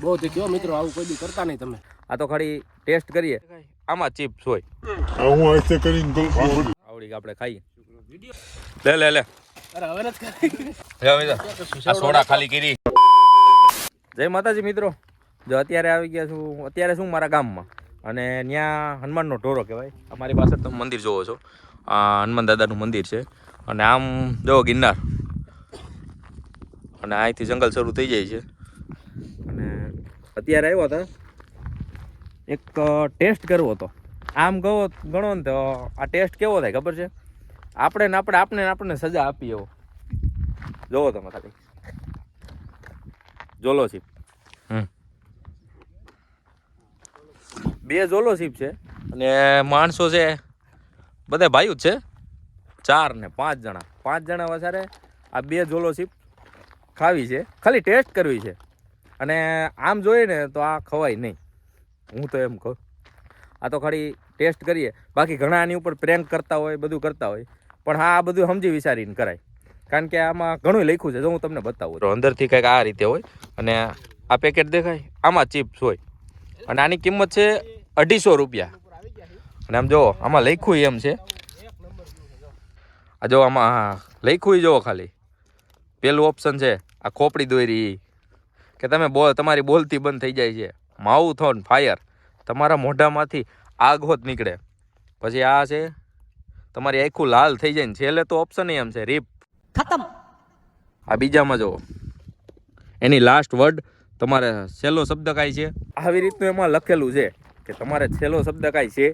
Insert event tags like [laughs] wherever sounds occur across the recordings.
બહુ દેખ્યો મિત્રો આવું કોઈ દી કરતા નહીં તમે. આ તો ખાલી ટેસ્ટ કરીએ. આમાં ચિપ્સ હોય. હું ऐसे કરીને આવડી આપણે ખાઈએ. લે લે લે. અરે હવે નથી કરી લે મિત્રો આ સોડા ખાલી કરી. જય માતાજી મિત્રો. જો અત્યારે આવી ગયા છું અત્યારે શું મારા ગામમાં. અને ત્યાં હનુમાનનો ઢોરો કહેવાય. અમારી પાસે તમે મંદિર જોવો છો. આ હનુમાન દાદાનું મંદિર છે. અને આમ જો ગિરનાર. અને અહીંથી જંગલ શરૂ થઈ જાય છે. અત્યારે આવ્યો હતો. એક ટેસ્ટ કરવો હતો. આમ કહો ગણો ને તો આ ટેસ્ટ કેવો થાય ખબર છે? આપણે ને આપણે આપણે આપણને સજા આપી એવો. જોવો તમે ખાલી. જોલો સીપ. હમ. બે જોલો સીપ છે. અને માણસો છે બધા ભાઈઓ જ છે? ચાર ને પાંચ જણા. પાંચ જણા વધારે આ બે જોલો સીપ ખાવી છે. ખાલી ટેસ્ટ કરવી છે. અને આમ જોઈએ ને તો આ ખવાય નહીં. હું તો એમ કહું. આ તો ખાલી ટેસ્ટ કરીએ. બાકી ઘણા આની ઉપર પ્રેન્ક કરતા હોય, બધું કરતા હોય. પણ હા, આ બધું સમજી વિચારીને કરાય. કારણ કે આમાં ઘણું લખ્યું છે. જો હું તમને બતાવું. તો અંદરથી કંઈક આ રીતે હોય અને આ પેકેટ દેખાય. આમાં ચિપ્સ હોય. અને આની કિંમત છે અઢીસો રૂપિયા. અને આમ જો આમાં લખ્યું એમ છે. આ જો આમાં લખ્યું જુઓ ખાલી. પેલું ઓપ્શન છે, આ ખોપડી દોરી. કે તમે બોલ તમારી બોલતી બંધ થઈ જાય છે. Mouth on fire. તમારા મોઢામાંથી આગ હોત નીકળે. પછી આ છે તમારી આખું લાલ થઈ જાય ને છેલ્લે તો ઓપ્શન એમ છે રીપ ખતમ. આ બીજામાં જુઓ. એની લાસ્ટ વર્ડ તમારે છેલ્લો શબ્દ કાંઈ છે? આવી રીતનું એમાં લખેલું છે કે તમારે છેલ્લો શબ્દ કાંઈ છે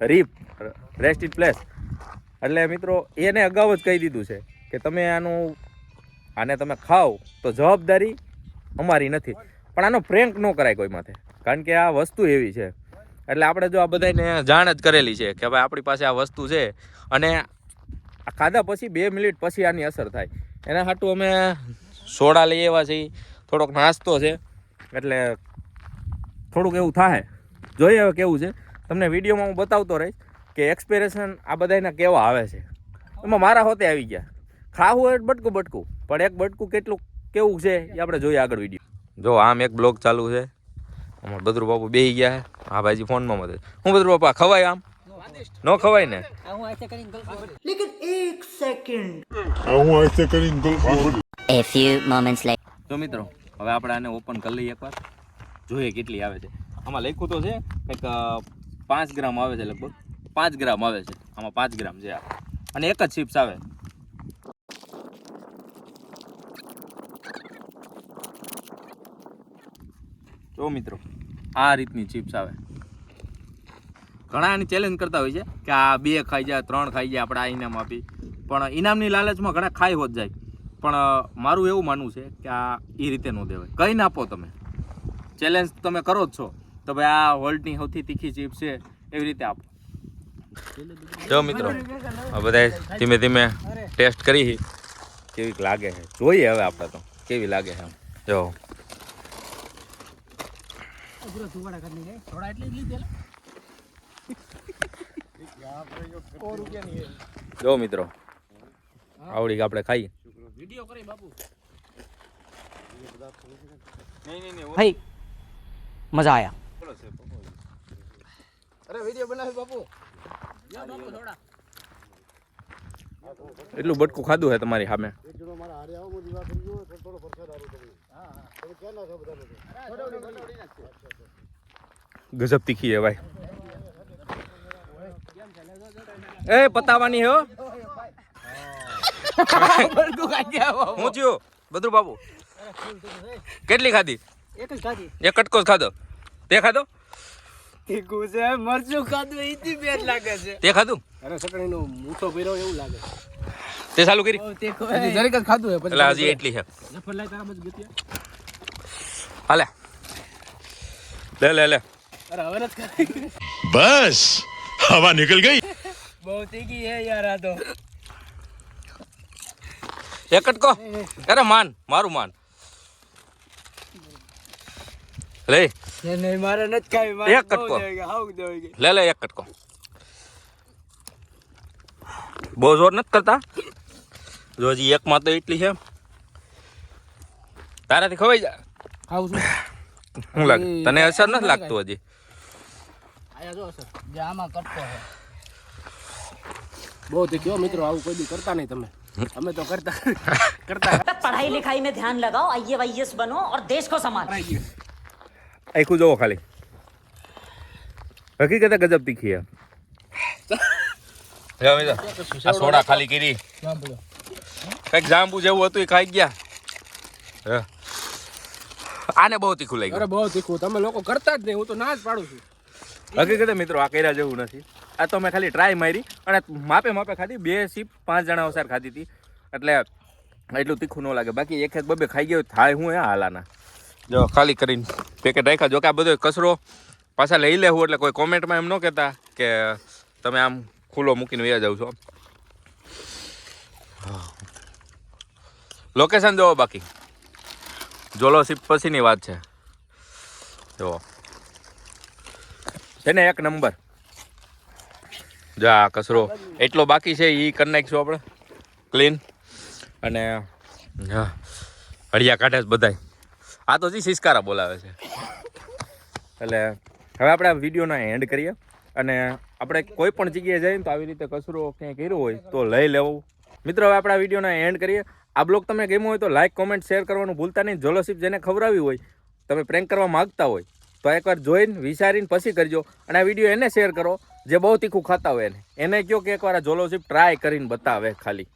રીપ રેસ્ટ ઇટ પ્લેસ એટલે મિત્રો એને અગાઉ જ કહી દીધું છે કે તમે આનું આને તમે ખાઓ તો જવાબદારી અમારી નથી. પણ આનો પ્રેન્ક ન કરાય કોઈ માથે. કારણ કે આ વસ્તુ એવી છે. એટલે આપણે જો આ બધાને જાણ જ કરેલી છે કે ભાઈ આપણી પાસે આ વસ્તુ છે અને આ ખાધા પછી બે મિનિટ પછી આની અસર થાય. એના હાટું અમે સોડા લઈ એવા છીએ. થોડોક નાસ્તો છે. એટલે થોડુંક એવું થાય. જોઈએ હવે કેવું છે. તમને વિડીયોમાં હું બતાવતો રહીશ કે એક્સપિરેશન આ બધાના કેવા આવે છે. એમાં મારા હોતે આવી ગયા. ખાવું હોય બટકું બટકું. પણ એક બટકું કેટલું કેવું છે? એ આપણે જોઈએ આગળ વીડિયો જો આમ એક બ્લોગ ચાલુ છે. અમારા બદ્રુ બાપુ બેહી ગયા છે. હા ભાઈજી ફોનમાં મદદ. હું બદ્રુ બાપા ખવાય આમ? નો ખવાય ને? લેકિન એક સેકન્ડ હું આઈસે કરીને goal a few moments later તો મિત્રો હવે આપણે આને ઓપન કરી લઈએ એકવાર. જોઈએ કેટલી આવે છે. આમાં લખ્યું તો છે કંઈક પાંચ ગ્રામ આવે છે લગભગ. પાંચ ગ્રામ આવે છે. આમાં પાંચ ગ્રામ છે અને એક જ ચિપ્સ આવે. જો મિત્રો આ રીતની ચિપ્સ આવે. ઘણા એની ચેલેન્જ કરતા હોય છે કે આ બે ખાઈ જાય ત્રણ ખાઈ જાય આપણે આ ઇનામ આપી. પણ ઇનામની લાલચમાં ઘણા ખાઈ હોત જાય. પણ મારું એવું માનવું છે કે આ એ રીતે ન દેવાય. કંઈ ના આપો તમે. ચેલેન્જ તમે કરો જ છો. તો ભાઈ આ વર્લ્ડની સૌથી તીખી ચીપ છે એવી રીતે આપો. જો મિત્રો આ બધા ધીમે ધીમે ટેસ્ટ કરી કેવી લાગે છે. જોઈએ હવે આપણે તો. કેવી લાગે છે એમ. જો. પૂરો ધુવાડા કરી ગઈ થોડા એટલી જ લીધેલા. જો મિત્રો આવડી આપણે ખાઈએ વીડિયો કરી બાપુ. ભાઈ મજા આયા. અરે વીડિયો બનાવી બાપુ. બાપુ થોડા એટલું બટકું ખાધું છે તમારી સામે? ગજબ તીખી હે ભાઈ. એ પતાવાની હે. હો હું થયું બદરુ બાબુ. કેટલી ખાધી? એક જ ખાધી. એક કટકો જ ખાધો. તે ખાધો? તીખું છે મરચું ખાધું ઈથી બેટ લાગે છે. તે ખાધું? અરે સકડીનો મૂઠો પીરો એવું લાગે તે ચાલુ કરી? હજી જરીક જ ખાધું હે એટલે હજી એટલી છે. જફર લાય તારા બાજુ ગતિયા હાલે. લે લે લે. અરે હવે નથી કરી બસ હવા નીકળ ગઈ. બહુ તીખી હે યાર આ તો. એક કટકો અરે માન મારું માન. લે નહીં મારે નથી ખાવી એક કટકો લે લે એક કટકો બહુ જોર નથી કરતા? જો હજી એકમાં તો એટલી છે. તારાથી ખવાઈ જા. શું લાગે? તને અસર નથી લાગતું હજી બહુ તો કયો મિત્રો આવું કોઈ કરતા નહીં તમે. અમે તો કરતા [laughs] કરતા પઢાઈ લિખાઈ મેં ધ્યાન લગાવો લગાઓ આઈએસ બનો ઓર દેશ કો સમાન. આખું જોવો ખાલી. હકીકતે ગજબ તીખી હે આ સોડા ખાલી કરી. કંઈક જાંબુ જેવું હતું એ ખાઈ ગયા. હે. આને બહુ તીખું અરે લાગ્યું બહુ તીખું. તમે લોકો કરતા જ નહીં હું તો ના જ પાડું છું. હકીકતે મિત્રો આ કર્યા જેવું નથી. આ તો મેં ખાલી ટ્રાય મારી અને માપે માપે ખાધી બે સીપ પાંચ જણા અવસાર ખાધી હતી. એટલે એટલું તીખું ન લાગે. બાકી એક એક બબે ખાઈ ગયો થાય હું એ હાલાના. જો, ખાલી કરીને પેકેટ રાખ્યા. જો કે આ બધો કચરો પાછા લઈ લેવું એટલે કોઈ કોમેન્ટમાં એમ ન કહેતા કે તમે આમ ખુલ્લો મૂકીને વ્યા જાવ છો. લોકેશન જોવો બાકી. જોલો સીપ પછીની વાત છે. જુઓ. છે ને એક નંબર જા કચરો એટલો બાકી છે એ કરી નાખીશું આપણે. ક્લીન અને હળિયા કાઢે છે બધાય. આ તો જી સિસ્કારા બોલાવે છે. એટલે હવે આપણે આ વિડીયોનો એન્ડ કરીએ. અને આપણે કોઈ પણ જગ્યાએ જઈએ તો આવી રીતે કચરો ક્યાંય કર્યો હોય તો લઈ લેવું. મિત્રો, હવે આપણે વિડીયોનો એન્ડ કરીએ. આ બ્લોગ તમને ગમ્યો હોય તો લાઇક કોમેન્ટ શેર કરવાનું ભૂલતા નહીં. જોલોશીપ જેને ખવડાવી હોય, તમે પ્રેન્ક કરવા માગતા હોય, તો એકવાર જોઈને વિચારીને પછી કરજો. અને આ વીડિયો એને શેર કરો, જે બહુ તીખું ખાતા હોય એને. એને કહો કે એકવાર આ જોલોશીપ ટ્રાય કરીને બતાવે ખાલી.